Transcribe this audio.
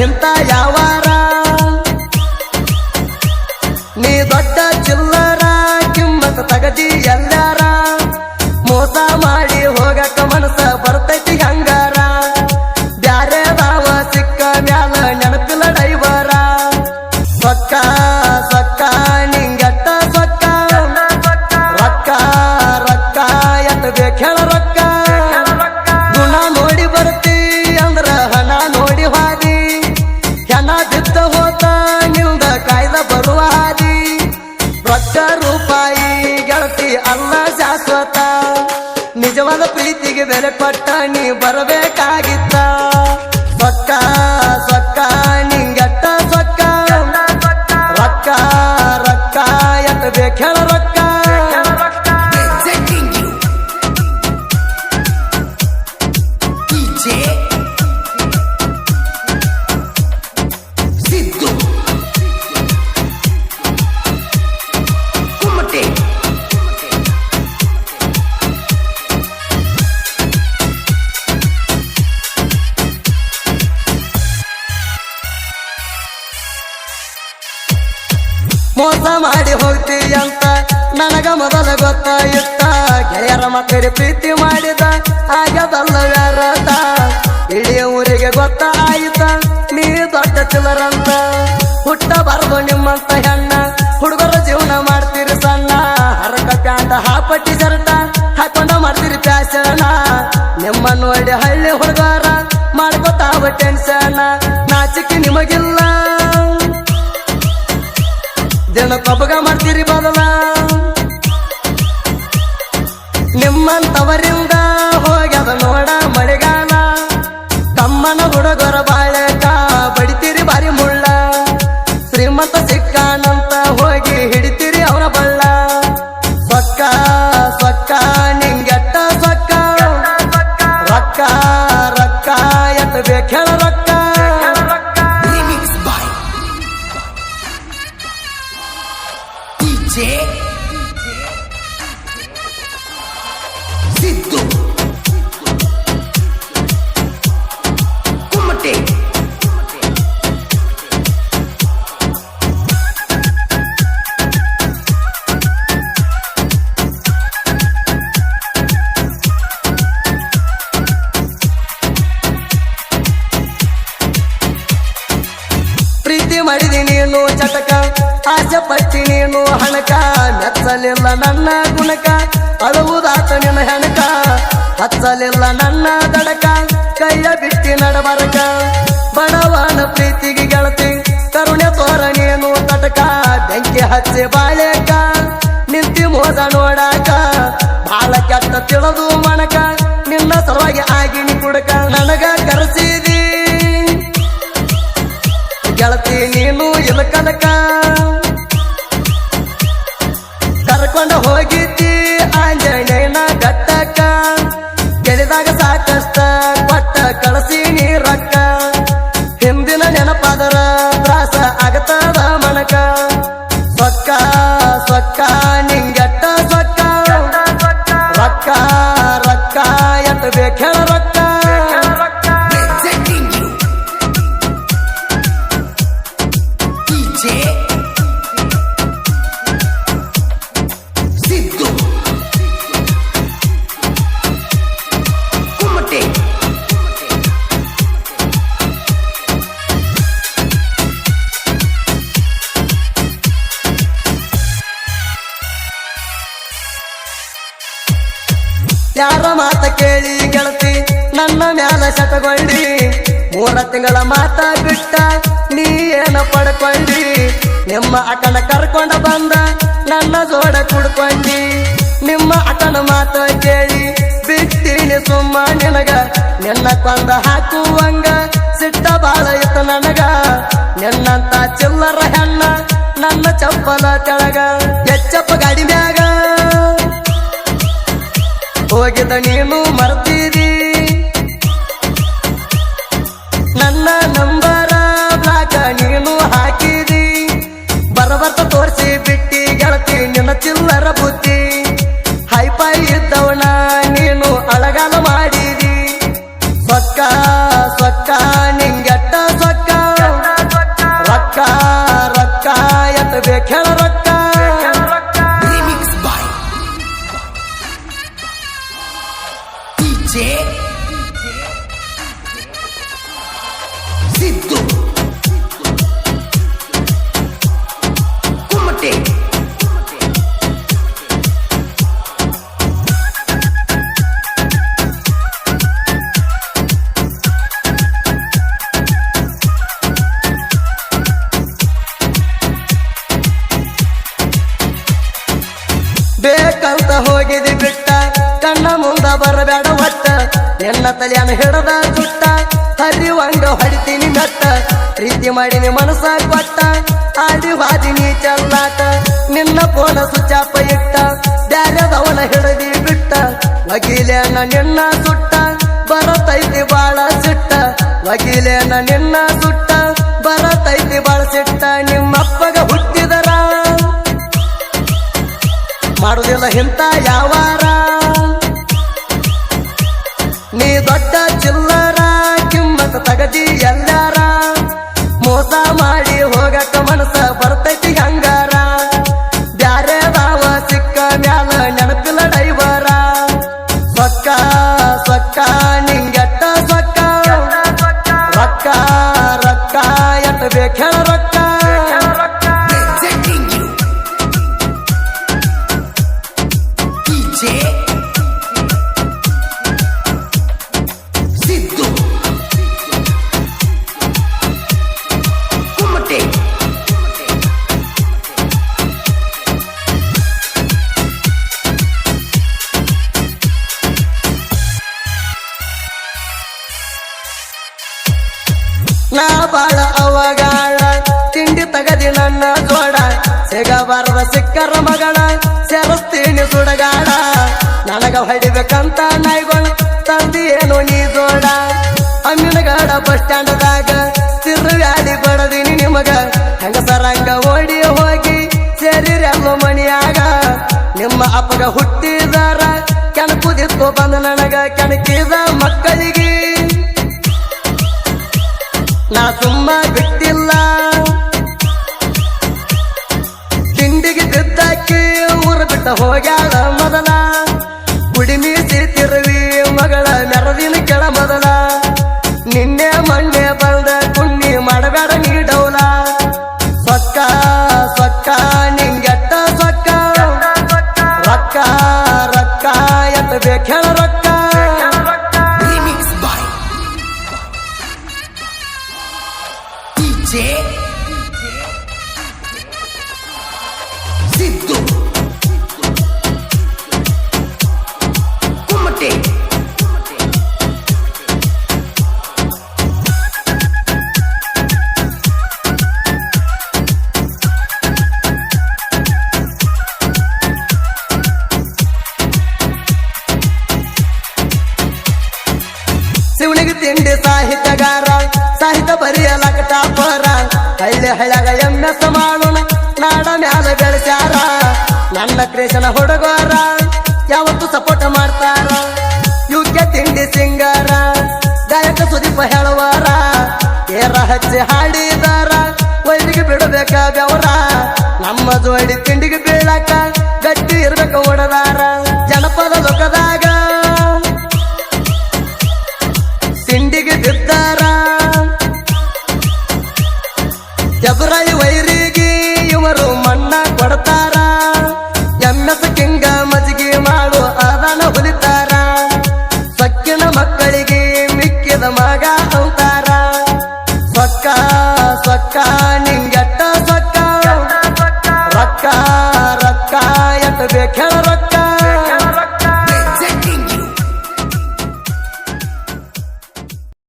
ಇಂತ ಯಾವಾರ ಬೆಲೆ ಕೊಟ್ಟ ನೀ ಬರಬೇಕಾಗಿತ್ತ? ಮೊದಲ ಇತ್ತ ಗೆಳೆಯರ ಮಕ್ಕಳ ಪ್ರೀತಿ ಮಾಡಿದ. ಆಗದಲ್ಲ ವ್ಯಾರತ ಇಡೀ ಊರಿಗೆ ಗೊತ್ತಾಯಿತ ನೀ ದೊಡ್ಡ ಚಿಲ್ಲರಂತ. ಹುಟ್ಟಬಾರದು ನಿಮ್ಮಂತ ಹೆಣ್ಣ. ಹುಡುಗರ ಜೀವನ ಮಾಡ್ತೀರಿ ಸಣ್ಣ. ಹರಕ ಪ್ಯಾಂಟ ಹಾಪಟ್ಟಿ ಶರ್ಟ. ಹಾಕೊಂಡ ಮಾಡ್ತೀರಿ ಪ್ಯಾಶನ ನಿಮ್ಮ ನೋಡಿ ಹಳ್ಳಿ ಹುಡುಗರ ಮಾಡ್ಕೊತಾವ ಟೆನ್ಷನ್ ನಾಚಿಕೆ ನಿಮಗಿಲ್ಲ. ದಿನ ಕಬ್ಬಗ ಮಾಡ್ತೀರಿ DJ Siddu Kumate ಪ್ರೀತಿ ಮಾಡಿದಿ ನೀನು ಚಟಕ ಆಸೆ ನೀನು ಹಣಕ ಮೆಚ್ಚಲಿಲ್ಲ ನನ್ನ ಗುಣಕ. ಅಳುವುದಾತ ನಿನ್ನ ಹೆಣಕ, ಹಚ್ಚಲಿಲ್ಲ ನನ್ನ ದಡಕ. ಕೈಯ ಬಿಟ್ಟಿ ನಡಬರಕ. ಬಡವನ ಪ್ರೀತಿಗೆ ಗೆಳತಿ, ಕರುಣೆ ತೋರಣೇನು ತಟಕ. ಬೆಂಕಿ ಹಚ್ಚಿ ಬಾಳೆಕ ನಿಂತಿ ಮೋದ ನೋಡಾಕ. ಬಾಳ ಕೆಟ್ಟ ತಿಳಿದು ಮಣಕ, ನಿನ್ನ ಸಲುವಾಗಿ ಆಗಿನಿ DJ Siddu Kumate ಯಾರ ಮಾತ ಕೇಳಿ ಗೆಳತಿ ನನ್ನ ಮ್ಯಾಲ ಶತಗೊಂಡಿ ಮೂರ ತಿಂಗಳ ಮಾತ ಬಿಟ್ಟ ನೀ ಏನ ಪಡ್ಕೊಂಡಿ. ನಿಮ್ಮ ಅಕ್ಕನ ಕರ್ಕೊಂಡ ಬಂದ, ನನ್ನ ಜೋಡ ಕುಡ್ಕೊಂಡಿ. ನಿಮ್ಮ ಅಕ್ಕನ ಮಾತ ಕೇಳಿ, ಬಿಟ್ಟಿನಿ ಸುಮ್ಮ ನಿನಗ. ನಿನ್ನ ಕೊಂದ ಹಾಕುವಂಗ ಸಿಟ್ಟ ಬಾಳ ಇತ್ತು ನನಗ. ನಿನ್ನಂತ ಚಿಲ್ಲರ ಹೆಣ್ಣ, ನನ್ನ ಚಪ್ಪಲ ಕೆಳಗ. ಎಚ್ಚಪ್ಪ ಗಾಡಿ ಮ್ಯಾಗ. ಹೋಗಿದ ನೀನು ಮರ್ತೀರಿ ಬೇಕಂತ ಹೋಗಿದಿ ಬಿಟ್ಟ, ಕಣ್ಣ ಮುಂದ ಬರಬೇಡ ಒಟ್ಟ ಎಲ್ಲ ತಲೆಯನ್ನ ಹಿಡದ ಸುಟ್ಟ ಒಂದು ಹೊಡಿತೀನಿ ಮೆಟ್ಟ ಪ್ರೀತಿ ಮಾಡಿನಿ ಮನಸ್ಸ ಕೊಟ್ಟ, ಆಡಿ ವಾದಿನಿ ಚೆಲ್ಲಾಟ, ನಿನ್ನ ಪೋನ ಸುಚಾಪ ಇಟ್ಟ, ಬ್ಯಾರದವನ ಹಿಡದಿ ಬಿಟ್ಟ, ವಕೀಲೇನ ನಿನ್ನ ಸುಟ್ಟ, ಬರತೈತಿ ಬಾಳ ಸಿಟ್ಟ, ವಕೀಲೇನ ನಿನ್ನ ಸುಟ್ಟ. ಮಾಡುದಿಲ್ಲ ಹಿಂತ ಯಾವಾರ? ನೀ ದೊಡ್ಡ ಚಿಲ್ಲರ ಕಿಮ್ಮತ್ತ ತಗದಿ ಎಲ್ಲಾರ? ಮೋಸ ಮಾಡಿ ಹೋಗಕ್ಕ ಮನಸ ಬರ್ತೈತಿ ಹಂಗಾರ? ಬ್ಯಾರೆ ಬಾವ ಸಿಕ್ಕ ಮ್ಯಾಲ ನೆನಪಿಲ್ಲ ಡೈವರ? ಸೊಕ್ಕ ಸೊಕ್ಕ, ನಿಂಗೆಟ್ಟ ಸೊಕ್ಕ? ರೊಕ್ಕ ರೊಕ್ಕ, ಎಟ್ಟ ಬೇಕ ರೊಕ್ಕ? ಸಿಕ್ಕರ ಮಗಳ ಸೇರಿಸ್ತೀನಿ ಸುಡಗಾಡ ನನಗ ಹೊಡಿಬೇಕಂತ ನಾಯ್ಗೊಳ ತಂದಿ ಏನು ನೀ ಜೋಡ? ಅಮ್ಮಿನಗಾಡ ಬಸ್ ಸ್ಟ್ಯಾಂಡ್ದಾಗ ತಿರುಗಾಡಿ ಬಡದಿನಿ ನಿಮಗ. ಹೆಂಗಸರಂಗ ಓಡಿ ಹೋಗಿ ಸೇರಿರೆಲ್ಲ ಮಣಿಯಾಗ. ನಿಮ್ಮ ಅಪ್ಪಗ ಹುಟ್ಟಿದಾರ, ಕೆಣಕುದಿತ್ತು ಬಂದ ನನಗ ಕೆಣಕಿದ ಮಕ್ಕಳಿಗೆ. ನಾ ತುಂಬಾ ಬಿಟ್ಟಿಲ್ಲ. ಹೋಗ್ಯಾಳ ಮೊದಲ ಕುಡಿಮೀಸಿ ತಿರುವಿ ಮಗಳ ನೆರದಿನ ಕೆಳ ಮೊದಲ ನಿನ್ನೆ ಮೊನ್ನೆ ಬಂದ ಕುಣ್ಣಿ ಮಾಡಬೇಡ ನೀಡೌಲ ಸೊಕ್ಕ ಸ್ವಕ್ಕ ನಿಂಗೆಟ್ಟ ಸೊಕ್ಕ. ರೊಕ್ಕ ರೊಕ್ಕ, ಎತ್ತ ಬೇಕೇಳ ರೊಕ್ಕ. ನನ್ನ ಕ್ರೇಷನ ಹುಡುಗರ ಯಾವತ್ತು ಸಪೋರ್ಟ್ ಮಾಡ್ತಾರ? ಯುಕೆ ತಿಂಡಿ ಸಿಂಗಾರ, ಗಾಯಕ ಸುದೀಪ ಹೇಳುವಾರ, ಏರ ಹಚ್ಚಿ ಹಾಡಿದಾರ, ವೈದಿಗೆ ಬಿಡಬೇಕಾದವರ ನಮ್ಮ ಜೋಡಿ